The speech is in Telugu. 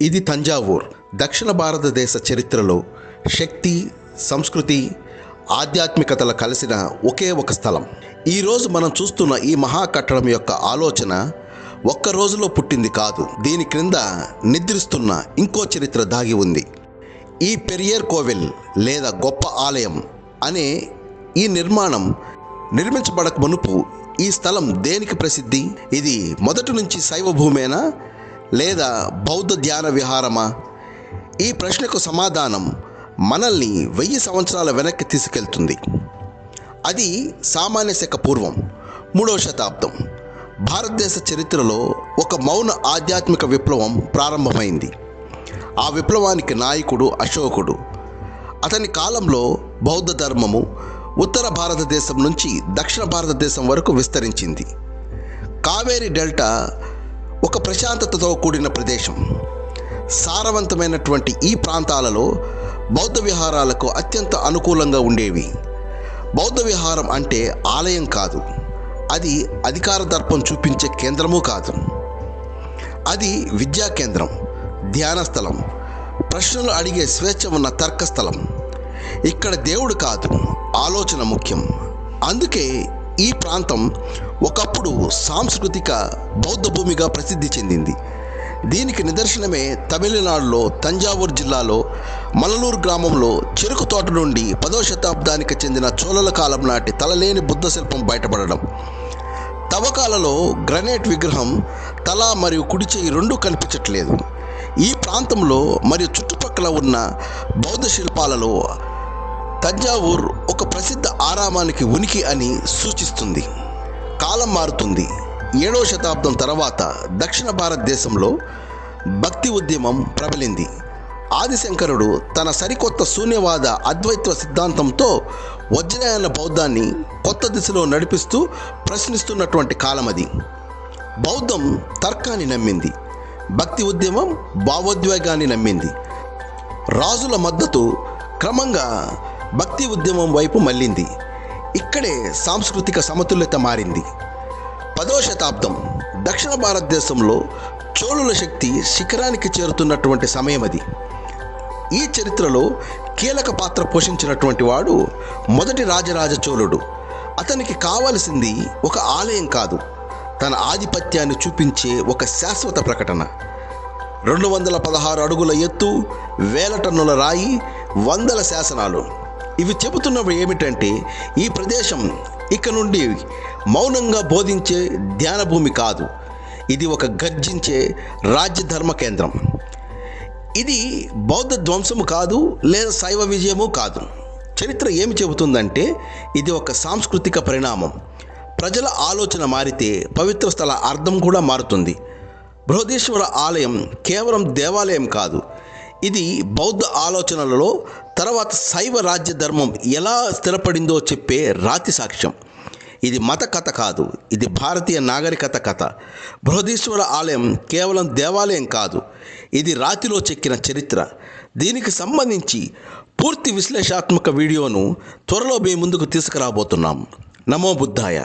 ఇది తంజావూర్ దక్షిణ భారతదేశ చరిత్రలో శక్తి సంస్కృతి ఆధ్యాత్మికతల కలిసిన ఒకే ఒక స్థలం. ఈరోజు మనం చూస్తున్న ఈ మహా కట్టడం యొక్క ఆలోచన ఒక్క రోజులో పుట్టింది కాదు దీని క్రింద నిద్రిస్తున్న ఇంకో చరిత్ర దాగి ఉంది. ఈ పెరియర్ కోవిల్ లేదా గొప్ప ఆలయం అనే ఈ నిర్మాణం నిర్మించబడక మునుపు ఈ స్థలం దేనికి ప్రసిద్ధి? ఇది మొదటి నుంచి శైవ భూమేనా లేదా బౌద్ధ ధ్యాన విహారమా? ఈ ప్రశ్నకు సమాధానం మనల్ని వెయ్యి సంవత్సరాల వెనక్కి తీసుకెళ్తుంది. అది సామాన్య శక పూర్వం మూడవ శతాబ్దం. భారతదేశ చరిత్రలో ఒక మౌన ఆధ్యాత్మిక విప్లవం ప్రారంభమైంది. ఆ విప్లవానికి నాయకుడు అశోకుడు. అతని కాలంలో బౌద్ధ ధర్మము ఉత్తర భారతదేశం నుంచి దక్షిణ భారతదేశం వరకు విస్తరించింది. కావేరి డెల్టా ఒక ప్రశాంతతతో కూడిన ప్రదేశం. సారవంతమైనటువంటి ఈ ప్రాంతాలలో బౌద్ధ విహారాలకు అత్యంత అనుకూలంగా ఉండేవి. బౌద్ధ విహారం అంటే ఆలయం కాదు. అది అధికార దర్పం చూపించే కేంద్రము కాదు. అది విద్యా కేంద్రం ధ్యాన స్థలం ప్రశ్నలు అడిగే స్వేచ్ఛ ఉన్న తర్క స్థలం. ఇక్కడ దేవుడు కాదు ఆలోచన ముఖ్యం. అందుకే ఈ ప్రాంతం ఒకప్పుడు సాంస్కృతిక బౌద్ధ భూమిగా ప్రసిద్ధి చెందింది. దీనికి నిదర్శనమే తమిళనాడులో తంజావూరు జిల్లాలో మలనూరు గ్రామంలో చెరుకు తోట నుండి పదో శతాబ్దానికి చెందిన చోళల కాలం నాటి తలలేని బుద్ధ శిల్పం బయటపడడం. తవ్వకాలలో గ్రనైట్ విగ్రహం తల మరియు కుడి చేయి రెండూ కనిపించట్లేదు. ఈ ప్రాంతంలో మరియు చుట్టుపక్కల ఉన్న బౌద్ధ శిల్పాలలో తంజావూర్ ఒక ప్రసిద్ధ ఆరామానికి ఉనికి అని సూచిస్తుంది. కాలం మారుతుంది. ఏడవ శతాబ్దం తర్వాత దక్షిణ భారతదేశంలో భక్తి ఉద్యమం ప్రబలింది. ఆదిశంకరుడు తన సరికొత్త శూన్యవాద అద్వైత్వ సిద్ధాంతంతో వజ్రయాన బౌద్ధాన్ని కొత్త దిశలో నడిపిస్తూ ప్రశ్నిస్తున్నటువంటి కాలం అది బౌద్ధం తర్కాన్ని నమ్మింది. భక్తి ఉద్యమం భావోద్వేగాన్ని నమ్మింది. రాజుల మద్దతు క్రమంగా భక్తి ఉద్యమం వైపు మళ్ళింది. ఇక్కడే సాంస్కృతిక సమతుల్యత మారింది. పదో శతాబ్దం దక్షిణ భారతదేశంలో చోళుల శక్తి శిఖరానికి చేరుతున్నటువంటి సమయం అది. ఈ చరిత్రలో కీలక పాత్ర పోషించినటువంటి వాడు మొదటి రాజరాజ చోళుడు. అతనికి కావలసింది ఒక ఆలయం కాదు. తన ఆధిపత్యాన్ని చూపించే ఒక శాశ్వత ప్రకటన. రెండు వందల పదహారు అడుగుల ఎత్తు వేల టన్నుల రాయి వందల శాసనాలు. ఇవి చెబుతున్నవి ఏమిటంటే ఈ ప్రదేశం ఇక నుండి మౌనంగా బోధించే ధ్యానభూమి కాదు. ఇది ఒక గర్జించే రాజ్యధర్మ కేంద్రం. ఇది బౌద్ధ ధ్వంసము కాదు లేదా శైవ విజయము కాదు. చరిత్ర ఏమి చెబుతుందంటే ఇది ఒక సాంస్కృతిక పరిణామం. ప్రజల ఆలోచన మారితే పవిత్ర స్థల అర్థం కూడా మారుతుంది. బృహదీశ్వర ఆలయం కేవలం దేవాలయం కాదు. ఇది బౌద్ధ ఆలోచనలలో తర్వాత శైవ రాజ్య ధర్మం ఎలా స్థిరపడిందో చెప్పే రాతి సాక్ష్యం. ఇది మత కథ కాదు ఇది భారతీయ నాగరికత కథ. బృహదీశ్వర ఆలయం కేవలం దేవాలయం కాదు ఇది రాతిలో చెక్కిన చరిత్ర. దీనికి సంబంధించి పూర్తి విశ్లేషాత్మక వీడియోను త్వరలో మీ ముందుకు తీసుకురాబోతున్నాం. నమో బుద్ధాయ.